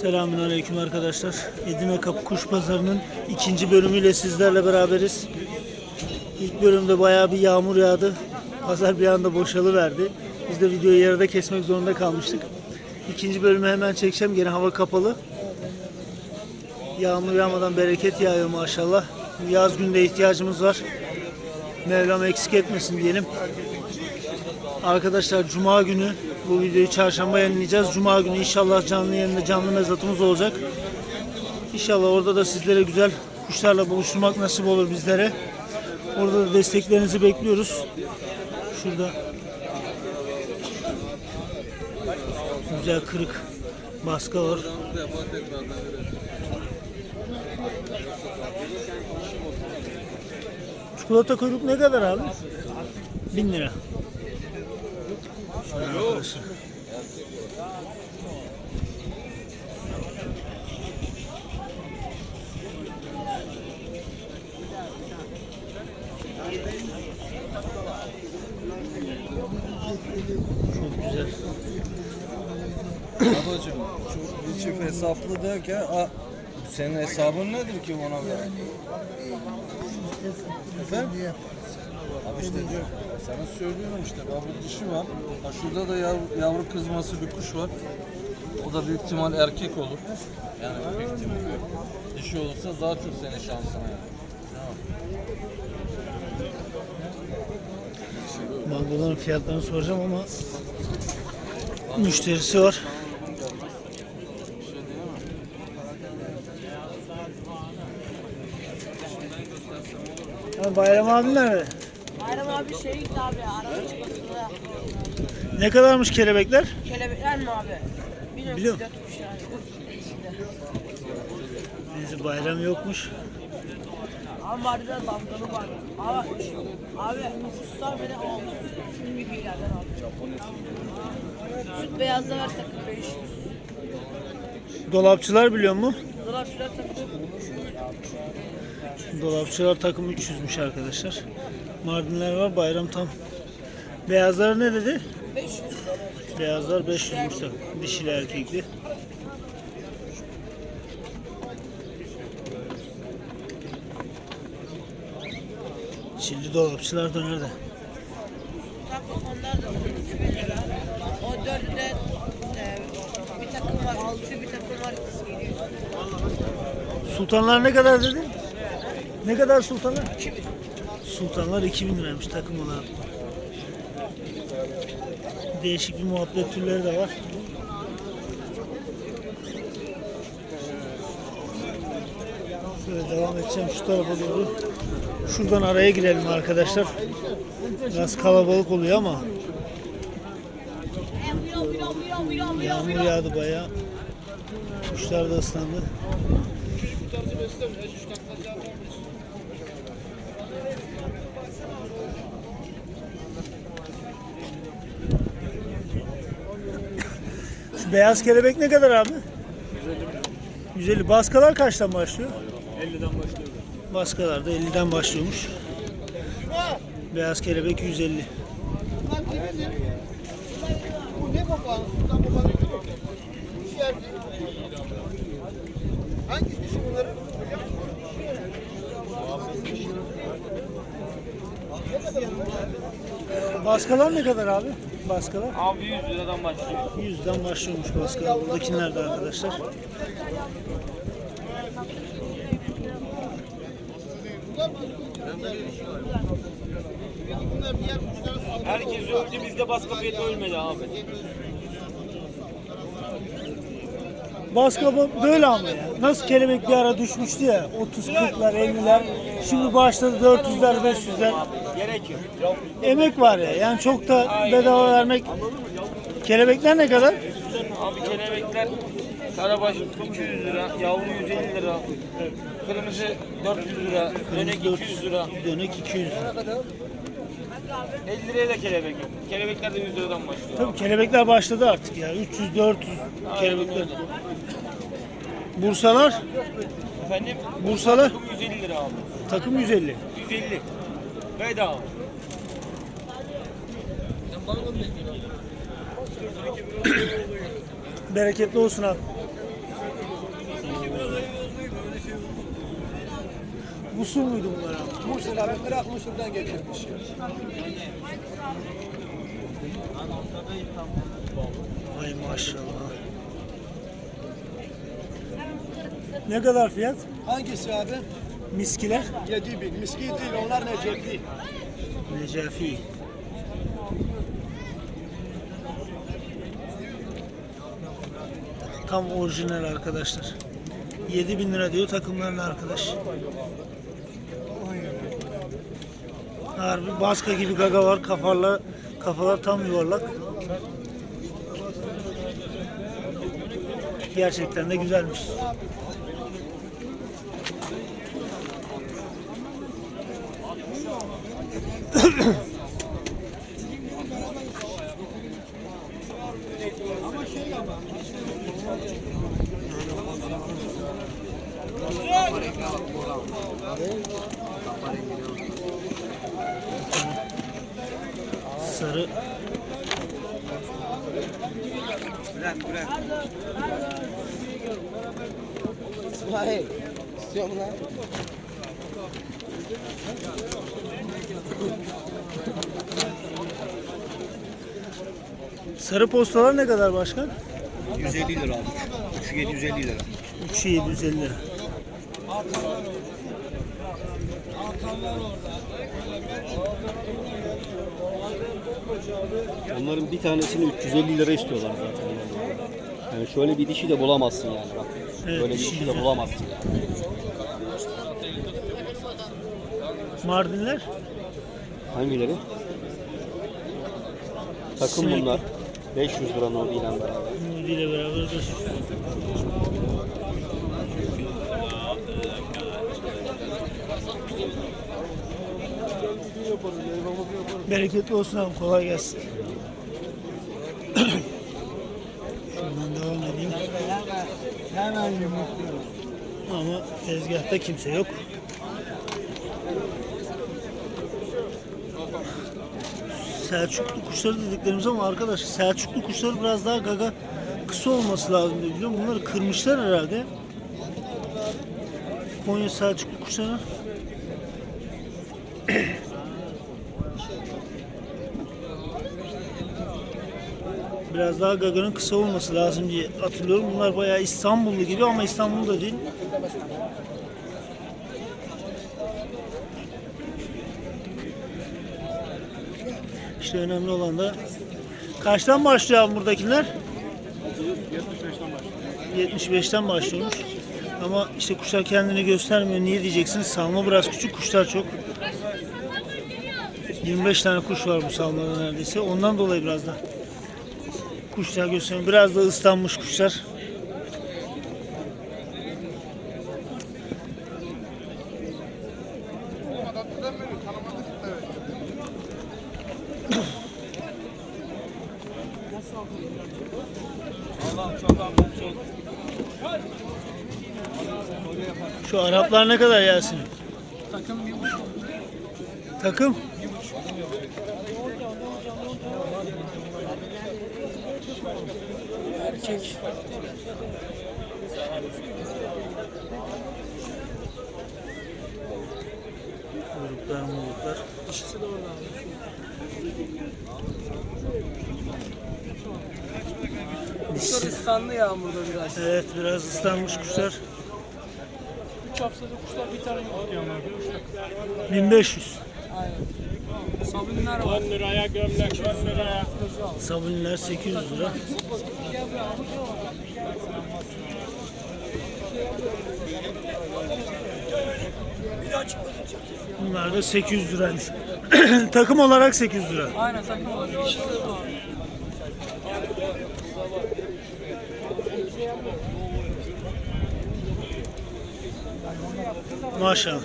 Selamünaleyküm arkadaşlar. Edirne Kapı Kuş Pazarı'nın ikinci bölümüyle sizlerle beraberiz. İlk bölümde bayağı bir yağmur yağdı. Pazar bir anda boşalıverdi. Biz de videoyu yarıda kesmek zorunda kalmıştık. İkinci bölümü hemen çekeceğim. Gene hava kapalı. Yağmur yağmadan bereket yağıyor maşallah. Yaz günde ihtiyacımız var. Mevlam eksik etmesin diyelim. Arkadaşlar Cuma günü bu videoyu çarşamba yayınlayacağız. Cuma günü inşallah canlı yayında canlı mezatımız olacak. İnşallah orada da sizlere güzel kuşlarla buluşturmak nasip olur bizlere. Orada da desteklerinizi bekliyoruz. Şurada güzel kırık baska var. Çikolata kuyruk ne kadar abi? 1000 lira. Çok güzel. Babacım bir çift hesaplı derken a, senin hesabın nedir ki ona göre? Efendim? Abi işte sana söylüyorum işte bak bu dişi var. Ha şurada da yavru, yavru kızması bir kuş var. O da büyük ihtimal erkek olur. Yani büyük ihtimal. Dişi olursa daha çok senin şansına yani. Mangoların fiyatlarını soracağım ama müşterisi var. Bayram abi nerede? Abi şey abi araba. Ne kadarmış kelebekler? Kelebekler mi abi? Biliyorum. Tutmuş yani. Neyse bayram yokmuş. Abi vardı da damgalı var. Abi, abi suslar beni aldı. Bir bilgilerden aldı. Süt beyazda ver takım 500. Dolapçılar biliyor mu? Dolapçılar takım Dolapçılar takım 300'müş arkadaşlar. Mardinler var bayram tam. Beyazlar ne dedi? 500. Beyazlar 500'müş da. Dişili erkekli. Çilli dolapçılar da nerede? Takım onlar da 3000 lira. O dörtte e, bir takım var 6 bir takım var 700. Sultanlar ne kadar dedin? Ne kadar sultanlar? Sultanlar 2000 liraymış takım olarak. Değişik bir muhabbet türleri de var. Şöyle devam edeceğim şu tarafa doğru. Şuradan araya girelim arkadaşlar. Biraz kalabalık oluyor ama yağmur yağdı bayağı. Kuşlar da ıslandı. Şu beyaz kelebek ne kadar abi? 150. Baskalar kaçtan başlıyor? 50'den başlıyor. Baskalar da 50'den başlıyormuş. Beyaz kelebek 150. Baskalar ne kadar abi? Baskalar? Abi 100 liradan başlıyor. 100'den başlıyormuş baskalar. Buradakiler de arkadaşlar. Herkes öldü bizde baskı fiyatı ölmedi abi. Baska bu- böyle ama ya. Nasıl kelebek bir ara düşmüştü ya. 30 40'lar 50'ler. Şimdi başladı 400'ler 500'ler. Gerek yok. Emek var ya. Yani çok da bedava vermek. Kelebekler ne kadar? Abi kelebekler karabaş 200 lira, yavru 150 lira, kırmızı 400 lira, dönek 200 lira, Dönek 200 lira. 50 liraya da kelebek. Kelebekler de 100 liradan başlıyor. Tabii kelebekler başladı artık ya. 300 400 kelebekler. Bursalar? Efendim? Bursalar? 150 lira aldım. Takım 150. 150. Bedava. Bereketli olsun abi. Bu su muydu bunlar abi? Mursin abi Irak Mursin'den getirmiş. Ay maşallah. Ne kadar fiyat? Hangisi abi? Miskiler? 7000. Miski değil onlar Necefli. Necafi. Tam orijinal arkadaşlar. 7000 lira diyor takımların arkadaş. Harbi baska gibi gaga var kafalar kafalar tam yuvarlak. Gerçekten de güzelmiş. Sarı İsmail. İstiyor mu lan? sarı postalar ne kadar başkan? 150 lira abi. 3 750 lira. 3'ü 750 lira. Onların bir tanesini 350 lira istiyorlar zaten. Yani şöyle bir dişi de bulamazsın yani bak. Evet, Böyle bir dişi de bulamazsın yani. Mardinler? Hangileri? Takım bunlar. 500 lira Nurdi ile beraber. Nuri ile beraber de. Bereketli olsun abi kolay gelsin. Şuradan devam edeyim. Ama tezgahta kimse yok. Selçuklu kuşları dediklerimiz ama arkadaş Selçuklu kuşları biraz daha gaga kısa olması lazım diye biliyorum. Bunları kırmışlar herhalde. Konya Selçuklu kuşları. Biraz daha gaganın kısa olması lazım diye hatırlıyorum. Bunlar bayağı İstanbullu gibi ama İstanbul'da değil. İşte önemli olan da kaçtan başlıyor buradakiler? 75'ten başlıyormuş. Ama işte kuşlar kendini göstermiyor. Niye diyeceksiniz? Salma biraz küçük, kuşlar çok. 25 tane kuş var bu salmada neredeyse. Ondan dolayı biraz da kuşlar gösteriyor. Biraz da ıslanmış kuşlar. Şu Araplar ne kadar Yasin? Takım bir buçuk. Takım? Erkek. Kuyruklar muyruklar. İkisi de orada abi. Kuşlar ıslandı yağmurda biraz. Evet biraz ıslanmış kuşlar. 3 haftada kuşlar bir tane ama. 1500. Aynen. Sabunlar var. 10 liraya gömlek 10 liraya. Sabuniler 800 lira. Bunlar da 800 liraymış. Takım olarak 800 lira. Aynen takım bu. Maşallah.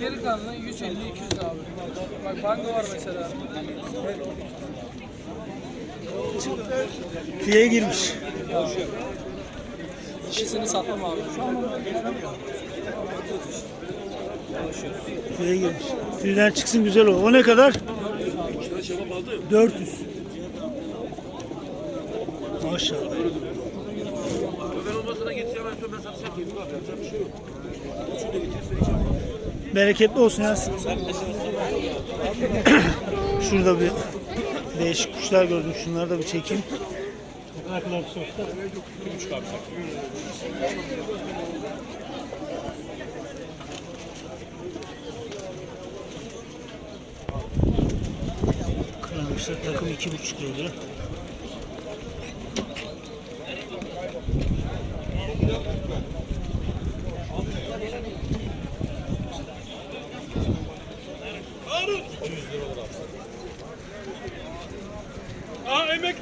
Geri kalanı 150-200 abi. Bak bango var mesela. Fiye girmiş. İkisini satmam abi. Fiye girmiş. Fiyeden çıksın güzel o. O ne kadar? 400. Maşallah. Bereketli olsun ya. Şurada bir değişik kuşlar gördüm. Şunları da bir çekeyim. Kırılmışlar takım iki buçuk lira.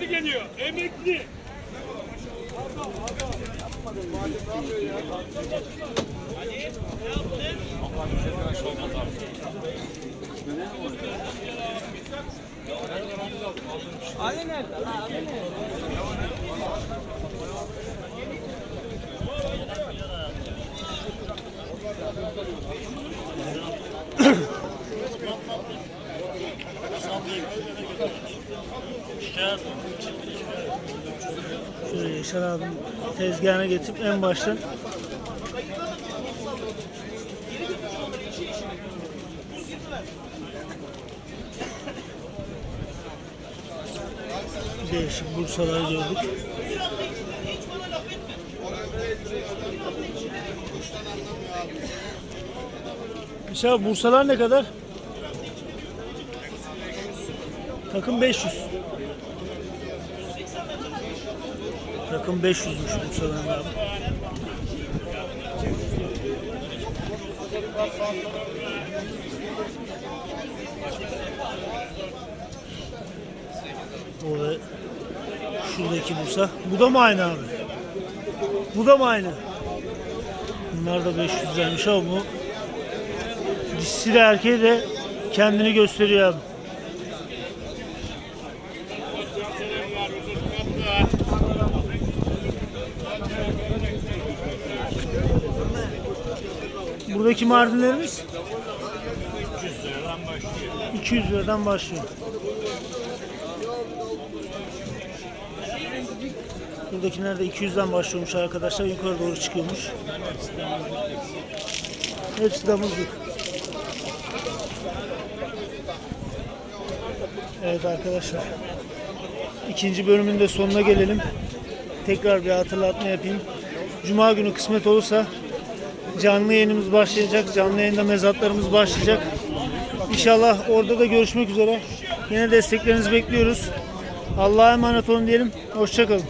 Emekli geliyor. Emekli. Şöyle Yaşar abim tezgahına getirip en baştan değişik bursaları gördük. Abi bursalar ne kadar? Takım 500. Takım 500'müş Bursa'dan abi. O ve şuradaki Bursa. Bu da mı aynı abi? Bu da mı aynı? Bunlar da 500 liraymış ama bu dişisi de erkeği de kendini gösteriyor abi. Buradaki mardinlerimiz 200 liradan başlıyor. 200 liradan başlıyor. Buradakiler de 200'den başlıyormuş arkadaşlar. Yukarı doğru çıkıyormuş. Hepsi damızlık. Evet arkadaşlar. İkinci bölümün de sonuna gelelim. Tekrar bir hatırlatma yapayım. Cuma günü kısmet olursa canlı yayınımız başlayacak. Canlı yayında mezatlarımız başlayacak. İnşallah orada da görüşmek üzere. Yine desteklerinizi bekliyoruz. Allah'a emanet olun diyelim. Hoşçakalın.